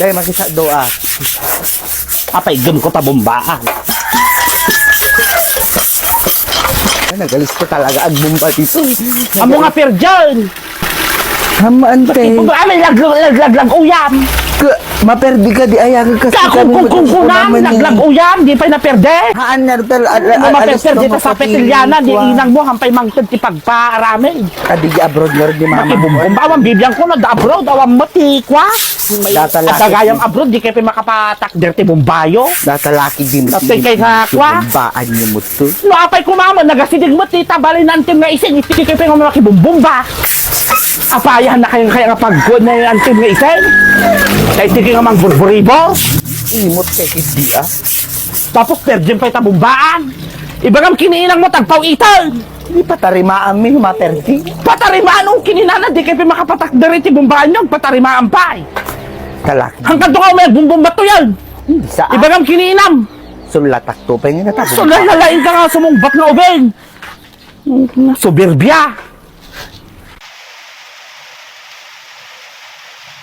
Dahil makisa doa. Apay, gam ko tabumbaan. Ay, nagalis ko talaga ang bumba dito. Amo nga per dyan. Hamaan te. Kung amay laglag laglag lag uyam. Maperdi ka di ayaga kasi Ka kung kung laglag uyam, di pa na perde. Haan na tal mapeper dito sa Petiliana, di inang mo hampay mangtod ti pagpaarami. Kadi abroad nga di mama. Makibumbong ba awang bibiyang ko na da abroad, awang matikwa. Datalaki. At dagayang abroad, di kayo pa makapatak dirty bumbayo. Datalaki din. Datay kay sa kwa. Baan niyo mo to. No, apay kumama, nagasidig mo, tita, bali na antim nga ising, iti kayo pa nga makibumbong ba? Apayahan na kayo kaya nga pagod na yung antim nga ising. Kaya iti kayo nga mang burburibo. Imot kay hindi ah. Tapos perjim pa itabumbaan. Ibagam kiniinang mo, tagpaw itan. Di pa tarimaan mi maperdi. Patarimaan nung kininana, di kayo pa makapatak dirty bumbaan nyo, patarimaan pa eh. Talaki. Hanggang doon may bumbumba to yan. Sa Ibagam kiniinam. sulatak to pa nga So natabo. lalain ka nga sumungbat nga ubeng. Soberbia.